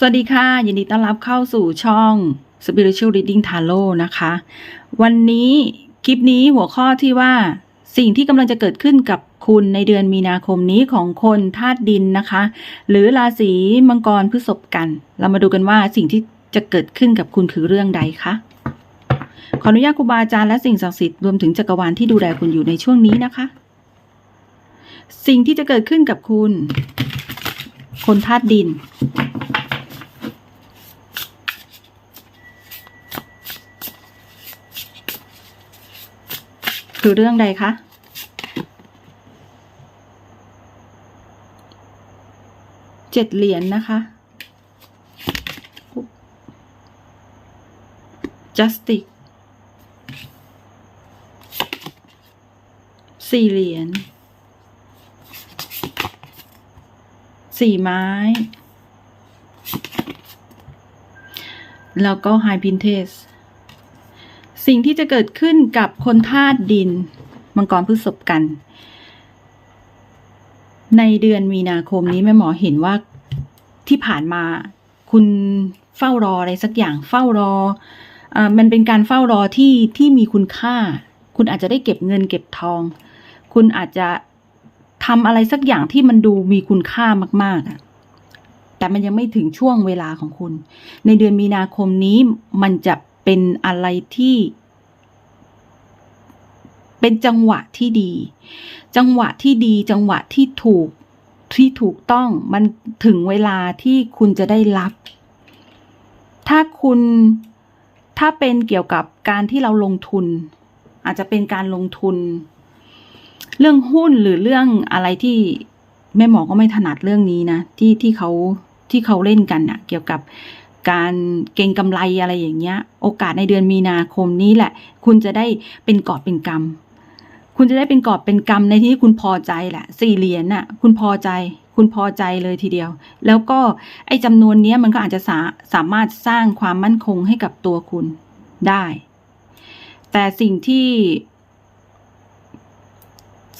สวัสดีค่ะ ยินดีต้อนรับเข้าสู่ช่อง Spiritual Reading Tarot นะคะ วันนี้คลิปนี้หัวข้อที่ว่า สิ่งที่กำลังจะเกิดขึ้นกับคุณในเดือนมีนาคมนี้ของคนธาตุดินนะคะ หรือราศีมังกรพฤษภกัน เรามาดูกันว่าสิ่งที่จะเกิดขึ้นกับคุณคือเรื่องใดคะขออนุญาตครูบาอาจารย์และสิ่งศักดิ์สิทธิ์รวมถึงจักรวาลที่ดูแลคุณอยู่ในช่วงนี้นะคะ สิ่งที่จะเกิดขึ้นกับคุณ คนธาตุดิน คือเรื่องใดคะเจ็ดเหรียญนนะคะ justice สี่เหรียญสี่ไม้ แล้วก็ high princess สิ่ สิ่งที่จะเกิดขึ้นกับคนธาตุดิน มังกรพฤษภกัน ในเดือนมีนาคมนี้แม่หมอเห็นว่าที่ผ่านมาคุณเฝ้ารออะไรสักอย่างเฝ้ารออมันเป็นการเฝ้ารอที่ที่มีคุณค่า คุณอาจจะได้เก็บเงินเก็บทอง คุณอาจจะทำอะไรสักอย่างที่มันดูมีคุณค่ามากๆอะแต่มันยังไม่ถึงช่วงเวลาของคุณ ในเดือนมีนาคมนี้มันจะ เป็นอะไรที่ เป็นจังหวะที่ดี จังหวะที่ดี จังหวะที่ถูกที่ถูกต้องมันถึงเวลาที่คุณจะได้รับ ถ้าคุณถ้าเป็นเกี่ยวกับการที่เราลงทุน อาจจะเป็นการลงทุน เรื่องหุ้นหรือเรื่องอะไรที่แม่หมอก็ไม่ถนัดเรื่องนี้นะที่ที่เขาที่เขาเล่นกันน่ะ เกี่ยวกับ การเก็งกำไรอะไรอย่างเงี้ย โอกาสในเดือนมีนาคมนี้แหละ คุณจะได้เป็นกอบเป็นกำคุณจะได้เป็นกอบเป็นกำในที่คุณพอใจแหละ สี่เหรียญน่ะ คุณพอใจ คุณพอใจเลยทีเดียว แล้วก็ไอ้จำนวนเนี้ยมันก็อาจจะสาสามารถสร้างความมั่นคงให้กับตัวคุณได้ แต่สิ่งที่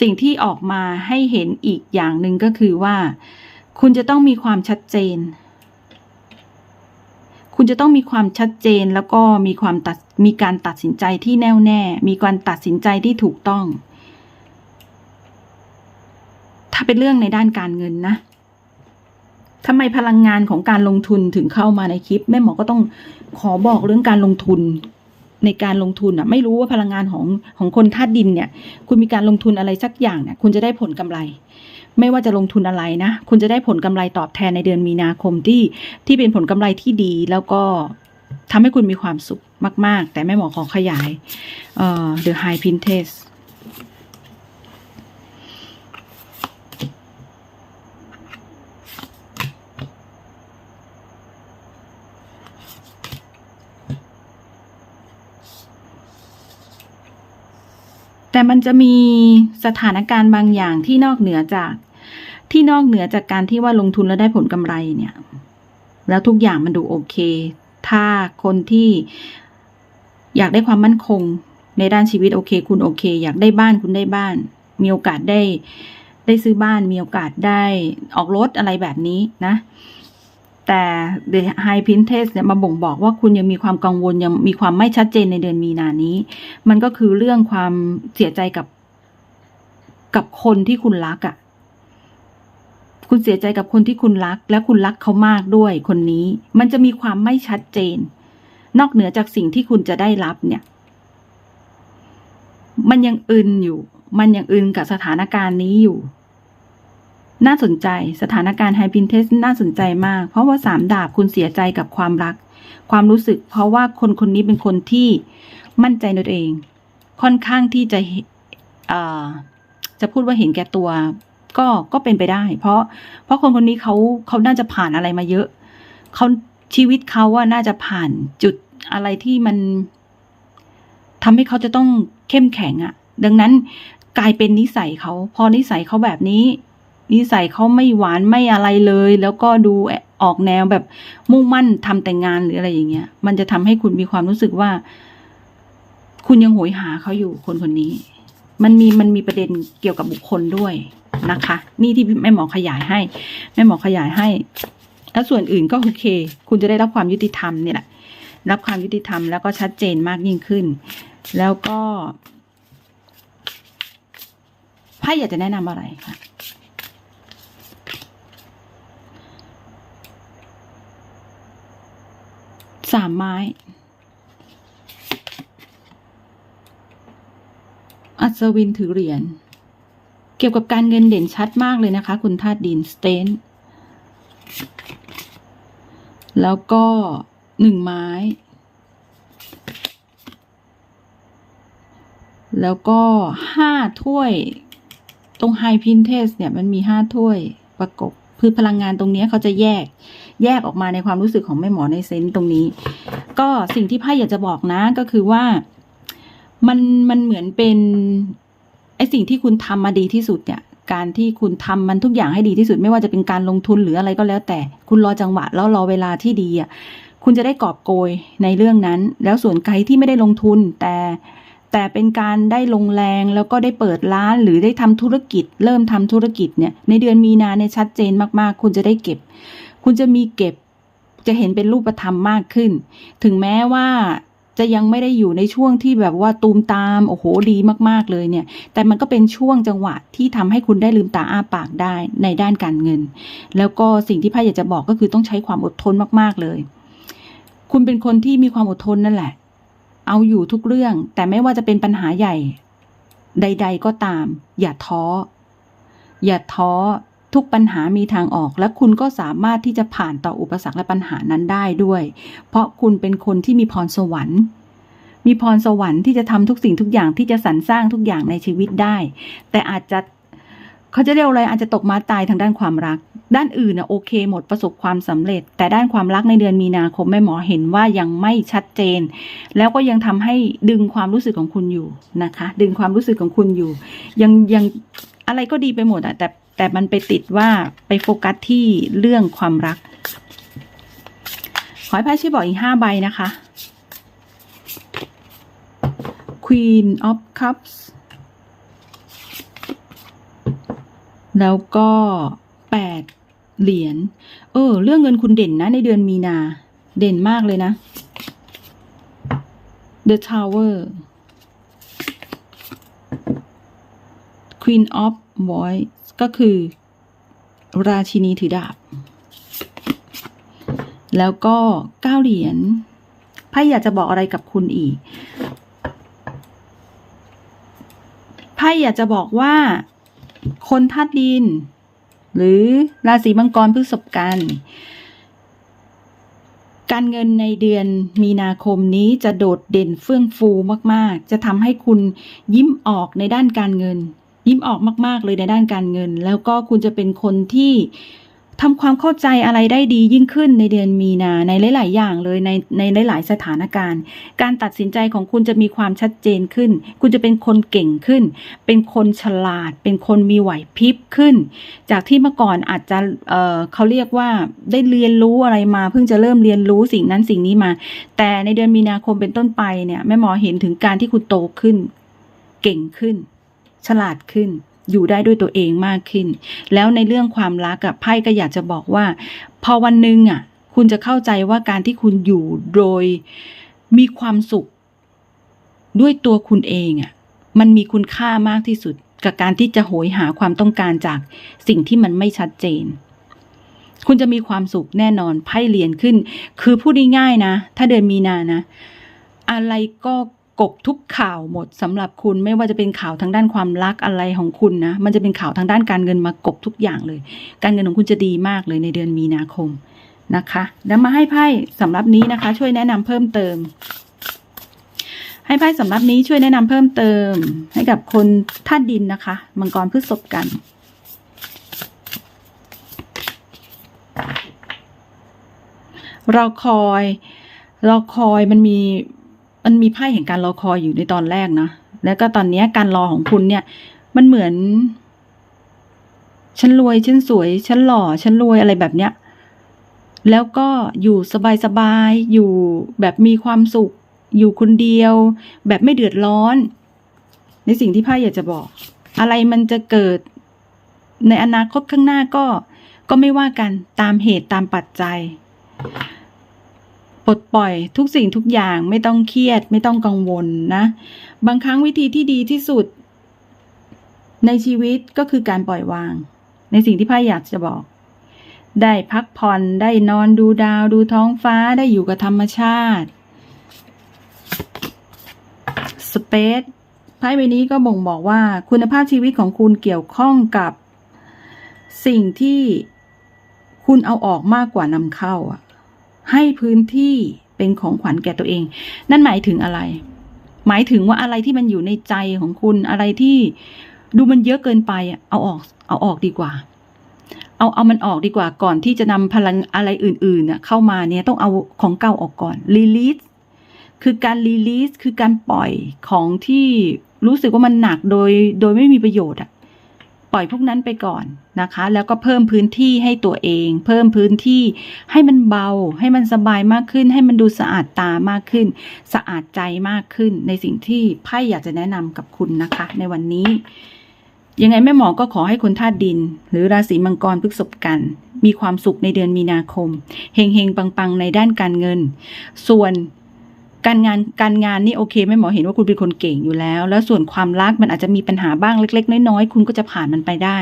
สิ่งที่ออกมาให้เห็นอีกอย่างหนึ่งก็คือว่า คุณจะต้องมีความชัดเจน คุณจะต้องมีความชัดเจนแล้วก็มีความตัดมีการตัดสินใจที่แน่วแน่ มีการตัดสินใจที่ถูกต้อง ถ้าเป็นเรื่องในด้านการเงินนะทำไมพลังงานของการลงทุนถึงเข้ามาในคลิป แม่หมอก็ต้องขอบอกเรื่องการลงทุนในการลงทุนอะ ไม่รู้ว่าพลังงานของของคนธาตุดินเนี่ย คุณมีการลงทุนอะไรสักอย่างเนี่ย คุณจะได้ผลกำไร ไม่ว่าจะลงทุนอะไรนะ คุณจะได้ผลกำไรตอบแทนในเดือนมีนาคมที่ที่เป็นผลกำไรที่ดีแล้วก็ทำให้คุณมีความสุขมาก ๆ แต่แม่หมอขอขยายเอ่อ The High pin test แต่มันจะมีสถานการณ์บางอย่างที่นอกเหนือจาก ที่นอกเหนือจากการที่ว่าลงทุนแล้วได้ผลกำไรเนี่ย แล้วทุกอย่างมันดูโอเค ถ้าคนที่อยากได้ความมั่นคง ในด้านชีวิตโอเค คุณโอเค อยากได้บ้านคุณได้บ้าน มีโอกาสได้ได้ซื้อบ้านมีโอกาสได้ออกรถอะไรแบบนี้นะ แต่ The High Princess เนี่ยมาบ่งบอกว่าคุณยังมีความกังวลยังมีความไม่ชัดเจนในเดือนมีนานี้ มันก็คือเรื่องความเสียใจกับกับคนที่คุณรักอะ่ะ คุณเสียใจกับคนที่คุณรัก และคุณรักเขามากด้วยคนนี้ มันจะมีความไม่ชัดเจน นอกเหนือจากสิ่งที่คุณจะได้รับเนี่ย มันยังอึนอยู่ มันยังอึนกับสถานการณ์นี้อยู่ น่าสนใจสถานการณ์ไฮพินเทสน่าสนใจมาก เพราะว่าสามดาบคุณเสียใจกับความรัก ความรู้สึก เพราะว่าคนคนนี้เป็นคนที่มั่นใจในตัวเอง ค่อนข้างที่จะจะพูดว่าเห็นแก่ตัว ก็ก็เป็นไปได้ เพราะ เพราะคนคนนี้เขาเขาน่าจะผ่านอะไรมาเยอะเขาชีวิตเขาว่าน่าจะผ่านจุดอะไรที่มันทำให้เขาจะต้องเข้มแข็งอะ่ะ ดังนั้นกลายเป็นนิสัยเขา พอนิสัยเขาแบบนี้ นิสัยเขาไม่หวานไม่อะไรเลย แล้วก็ดูออกแนวแบบมุ่งมั่นทำแต่งงานหรืออะไรอย่างเงี้ย มันจะทำให้คุณมีความรู้สึกว่า คุณยังโหยหาเขาอยู่คนคนนี้ มันมีมันมีประเด็นเกี่ยวกับบุคคลด้วยนะคะ นี่ที่แม่หมอขยายให้แม่หมอขยายให้แล้วส่วนอื่นก็โอเค คุณจะได้รับความยุติธรรมเนี่ยแหละรับความยุติธรรมแล้วก็ชัดเจนมากยิ่งขึ้น แล้วก็ไพ่อยากจะแนะนำอะไรคะ สามไม้ อัศวินถือเหรียญ เกี่ยวกับการเงินเด่นชัดมากเลยนะคะ คุณธาตุดินสเตน แล้วก็หนึ่งไม้ แล้วก็ห้าถ้วย ตรงไฮพินเทสเนี่ยมันมีห้าถ้วยประกบ คือพลังงานตรงนี้เขาจะแยก แยกออกมาในความรู้สึกของแม่หมอในเซนต์ตรงนี้ ก็สิ่งที่ไพ่อยากจะบอกนะก็คือว่ามันมันเหมือนเป็นไอสิ่งที่คุณทำมาดีที่สุดเนี่ย การที่คุณทำมันทุกอย่างให้ดีที่สุด ไม่ว่าจะเป็นการลงทุนหรืออะไรก็แล้ว แต่คุณรอจังหวะแล้วรอเวลาที่ดีอะคุณจะได้กอบโกยในเรื่องนั้น แล้วส่วนใครที่ไม่ได้ลงทุนแต่แต่เป็นการได้ลงแรงแล้วก็ได้เปิดร้านหรือได้ทำธุรกิจ เริ่มทำธุรกิจเนี่ยในเดือนมีนาเนี่ยชัดเจนมากๆ คุณจะได้เก็บ คุณจะมีเก็บจะเห็นเป็นรูปธรรมมากขึ้น ถึงแม้ว่าจะยังไม่ได้อยู่ในช่วงที่แบบว่าตูมตาม โอ้โหดีมากๆเลยเนี่ย แต่มันก็เป็นช่วงจังหวะที่ทำให้คุณได้ลืมตาอ้าปากได้ในด้านการเงิน แล้วก็สิ่งที่พ่ายอยากจะบอกก็คือต้องใช้ความอดทนมากๆเลย คุณเป็นคนที่มีความอดทนนั่นแหละ เอาอยู่ทุกเรื่อง แต่ไม่ว่าจะเป็นปัญหาใหญ่ ใด ๆ ก็ตาม อย่าท้อ อย่าท้อ ทุกปัญหามีทางออก และคุณก็สามารถที่จะผ่านต่ออุปสรรคและปัญหานั้นได้ด้วย เพราะคุณเป็นคนที่มีพรสวรรค์ มีพรสวรรค์ที่จะทำทุกสิ่งทุกอย่างที่จะสรรสร้างทุกอย่างในชีวิตได้ แต่อาจจะเขาจะเรียกอะไรอาจจะตกมาตายทางด้านความรัก ด้านอื่นนะโอเค หมดประสบความสำเร็จ แต่ด้านความรักในเดือนมีนาคมแม่หมอเห็นว่ายังไม่ชัดเจน แล้วก็ยังทำให้ดึงความรู้สึกของคุณอยู่นะคะ ดึงความรู้สึกของคุณอยู่ ยังยังอะไรก็ดีไปหมดอะแต่ แต่มันไปติดว่าไปโฟกัสที่เรื่องความรัก ขอให้ไพ่ช่วยบอกอีกห้าใบนะคะ Queen of Cups แล้วก็แปดเหรียญ เออ เรื่องเงินคุณเด่นนะ ในเดือนมีนา เด่นมากเลยนะ The Tower Queen of Voice ก็คือ ราชินีถือดาบ แล้วก็เก้าเหรียญไพ่อยากจะบอกอะไรกับคุณอีกไพ่อยากจะบอกว่า คนธาตุดิน หรือราศีมังกรพฤษภกันการเงินในเดือนมีนาคมนี้จะโดดเด่นเฟื่องฟูมาก ๆ จะทำให้คุณยิ้มออกในด้านการเงิน ยิ้มออกมากๆเลยในด้านการเงิน แล้วก็คุณจะเป็นคนที่ทำความเข้าใจอะไรได้ดียิ่งขึ้นในเดือนมีนาในหลาย ๆ อย่างเลยในในหลาย ๆ สถานการณ์ การตัดสินใจของคุณจะมีความชัดเจนขึ้น คุณจะเป็นคนเก่งขึ้น เป็นคนฉลาด เป็นคนมีไหวพริบขึ้น จากที่เมื่อก่อนอาจจะเเขาเรียกว่าได้เรียนรู้อะไรมา เพิ่งจะเริ่มเรียนรู้สิ่งนั้นสิ่งนี้มา แต่ในเดือนมีนาคมเป็นต้นไปเนี่ยแม่หมอเห็นถึงการที่คุณโตขึ้น เก่งขึ้น ฉลาดขึ้น อยู่ได้ด้วยตัวเองมากขึ้น แล้วในเรื่องความรักอะไพ่ก็อยากจะบอกว่า พอวันหนึ่งอะคุณจะเข้าใจว่าการที่คุณอยู่โดยมีความสุข ด้วยตัวคุณเองอะมันมีคุณค่ามากที่สุด กับการที่จะโหยหาความต้องการจากสิ่งที่มันไม่ชัดเจนคุณจะมีความสุขแน่นอนไพ่เรียนขึ้น คือพูดง่ายๆนะ ถ้าเดือนมีนานะ อะไรก็ กบทุกข่าวหมดสำหรับคุณไม่ว่าจะเป็นข่าวทางด้านความรักอะไรของคุณนะ มันจะเป็นข่าวทางด้านการเงินมากบทุกอย่างเลย การเงินของคุณจะดีมากเลยในเดือนมีนาคมนะคะแล้วมาให้ไพ่สำหรับนี้นะคะ ช่วยแนะนำเพิ่มเติม ให้ไพ่สำหรับนี้ช่วยแนะนำเพิ่มเติม ให้กับคนธาตุดินนะคะ มังกรพฤษภกันเรอคอยเรอคอยมันมี มันมีไพ่แห่งการรอคอยอยู่ในตอนแรกนะ แล้วก็ตอนนี้การรอของคุณเนี่ย มันเหมือน ฉันรวย ฉันสวย ฉันหล่อ ฉันรวยอะไรแบบเนี้ย แล้วก็อยู่สบายๆ อยู่แบบมีความสุข อยู่คนเดียว แบบไม่เดือดร้อน ในสิ่งที่ไพ่อยากจะบอก อะไรมันจะเกิดในอนาคตข้างหน้าก็ ก็ไม่ว่ากันตามเหตุตามปัจจัย ปลดปล่อยทุกสิ่งทุกอย่างไม่ต้องเครียด ไม่ต้องกังวลนะ บางครั้งวิธีที่ดีที่สุด ในชีวิตก็คือการปล่อยวาง ในสิ่งที่พ่ออยากจะบอก ได้พักผ่อนได้นอนดูดาวดูท้องฟ้าได้อยู่กับธรรมชาติสเปซไพ่ใบนี้ก็บ่งบอกว่าคุณภาพชีวิตของคุณเกี่ยวข้องกับสิ่งที่คุณเอาออกมากกว่านำเข้าอะ ให้พื้นที่เป็นของขวัญแก่ตัวเอง นั่นหมายถึงอะไร หมายถึงว่าอะไรที่มันอยู่ในใจของคุณอะไรที่ดูมันเยอะเกินไปเอาออกเอาออกดีกว่า เอาเอามันออกดีกว่าก่อนที่จะนำพลังอะไรอื่นๆเข้ามาเนี่ยต้องเอาของเก่าออกก่อนรีลีสคือการรีลีสคือการปล่อยของที่รู้สึกว่ามันหนักโดยโดยไม่มีประโยชน์อะ ปล่อยพวกนั้นไปก่อนนะคะ แล้วก็เพิ่มพื้นที่ให้ตัวเอง เพิ่มพื้นที่ให้มันเบา ให้มันสบายมากขึ้น ให้มันดูสะอาดตามากขึ้น สะอาดใจมากขึ้น ในสิ่งที่ไพ่อยากจะแนะนำกับคุณนะคะ ในวันนี้ ยังไงแม่หมอก็ขอให้คนธาตุดิน หรือราศีมังกรพฤษภกันมีความสุขในเดือนมีนาคม เฮงเฮงปังปังๆในด้านการเงิน ส่วน การงานการงานนี่โอเคแม่หมอเห็นว่าคุณเป็นคนเก่งอยู่แล้ว แล้วส่วนความรักมันอาจจะมีปัญหาบ้างเล็ก ๆ น้อยๆคุณก็จะผ่านมันไปได้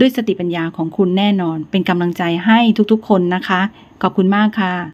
ด้วยสติปัญญาของคุณแน่นอน เป็นกำลังใจให้ทุกๆ คนนะคะ ขอบคุณมากค่ะ